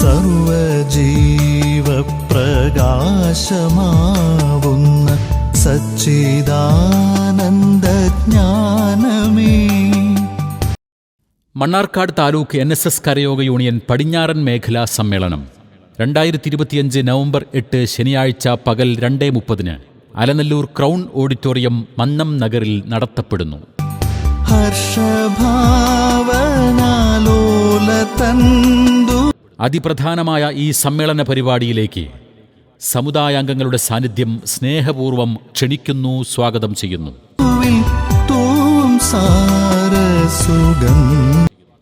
സർവജീവപ്രകാശമാവുന്ന സച്ചിദാനന്ദജ്ഞാനമേ. Mannarkkad taluk N S S കരയോഗ union പടിഞ്ഞാറൻ മേഖലാ സമ്മേളനം രണ്ടായിരത്തി ഇരുപത്തിയഞ്ച് നവംബർ എട്ട് ശനിയാഴ്ച പകൽ രണ്ടേ മുപ്പതിന് അലനല്ലൂർ ക്രൗൺ ഓഡിറ്റോറിയം മന്നം നഗറിൽ നടത്തപ്പെടുന്നു. ഹർഷഭാവനാലോലതന്തു അതിപ്രധാനമായ ഈ സമ്മേളന പരിപാടിയിലേക്ക് സമുദായാംഗങ്ങളുടെ സാന്നിധ്യം സ്നേഹപൂർവം ക്ഷണിക്കുന്നു സ്വാഗതം ചെയ്യുന്നു.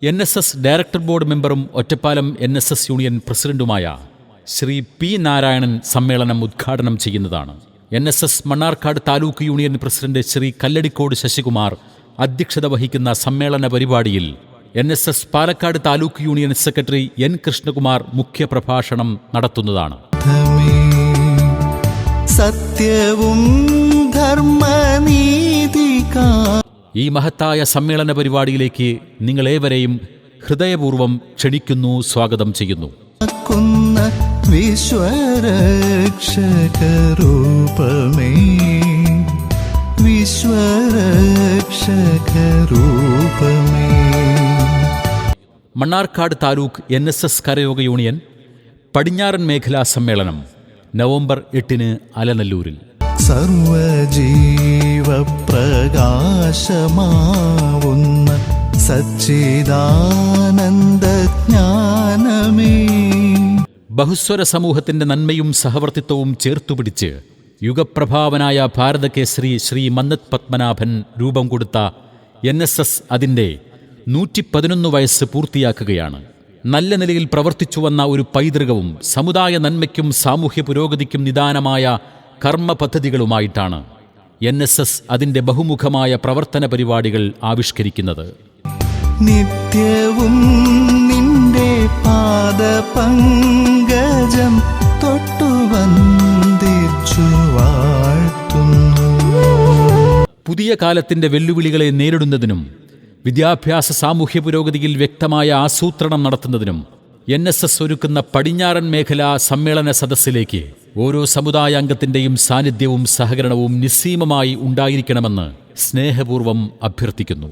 N S S director board മെമ്പറും Ottapalam N S S union പ്രസിഡന്റുമായ ശ്രീ പി നാരായണൻ സമ്മേളനം ഉദ്ഘാടനം ചെയ്യുന്നതാണ്. N S S Mannarkkad taluk union president Shri Kalladikode Sasikumar അധ്യക്ഷത വഹിക്കുന്ന സമ്മേളന പരിപാടിയിൽ N S S Palakkad taluk union secretary N Krishnakumar മുഖ്യപ്രഭാഷണം നടത്തുന്നതാണ്. സത്യവും ഈ മഹത്തായ സമ്മേളന പരിപാടിയിലേക്ക് നിങ്ങളേവരെയും ഹൃദയപൂർവം ക്ഷണിക്കുന്നു സ്വാഗതം ചെയ്യുന്നു. വിശ്വരക്ഷകരൂപമേ. വിശ്വരക്ഷകരൂപമേ. Mannarkkad taluk N S S കരയോഗ union പടിഞ്ഞാറൻ മേഖലാ സമ്മേളനം നവംബർ എട്ടിന് അലനല്ലൂരിൽ. സർവജീവപ്രകാശമാവുന്ന സച്ചിദാനന്ദജ്ഞാനമേ ബഹുസ്വര സമൂഹത്തിന്റെ നന്മയും സഹവർത്തിത്വവും ചേർത്തുപിടിച്ച് യുഗപ്രഭാവനായ ഭാരതകേസരി ശ്രീ മന്നത് പത്മനാഭൻ രൂപം കൊടുത്ത എൻ എസ് എസ് അതിന്റെ നൂറ്റി പതിനൊന്ന് വയസ്സ് പൂർത്തിയാക്കുകയാണ്. നല്ല നിലയിൽ പ്രവർത്തിച്ചു വന്ന ഒരു പൈതൃകവും സമുദായ നന്മയ്ക്കും സാമൂഹ്യ പുരോഗതിക്കും നിദാനമായ കർമ്മ പദ്ധതികളുമായിട്ടാണ് എൻ എസ് എസ് അതിന്റെ ബഹുമുഖമായ പ്രവർത്തന പരിപാടികൾ ആവിഷ്കരിക്കുന്നത്. നിത്യവും നിന്റെ പാദപങ്കജം വാഴ്ത്തുന്നു. പുതിയ കാലത്തിന്റെ വെല്ലുവിളികളെ നേരിടുന്നതിനും വിദ്യാഭ്യാസ സാമൂഹ്യ പുരോഗതിയിൽ വ്യക്തമായ ആസൂത്രണം നടത്തുന്നതിനും എൻ എസ് എസ് ഒരുക്കുന്ന പടിഞ്ഞാറൻ മേഖലാ സമ്മേളന സദസ്സിലേക്ക് ഓരോ സമുദായ അംഗത്തിന്റെയും സാന്നിധ്യവും സഹകരണവും നിസ്സീമമായി ഉണ്ടായിരിക്കണമെന്ന് സ്നേഹപൂർവം അഭ്യർത്ഥിക്കുന്നു.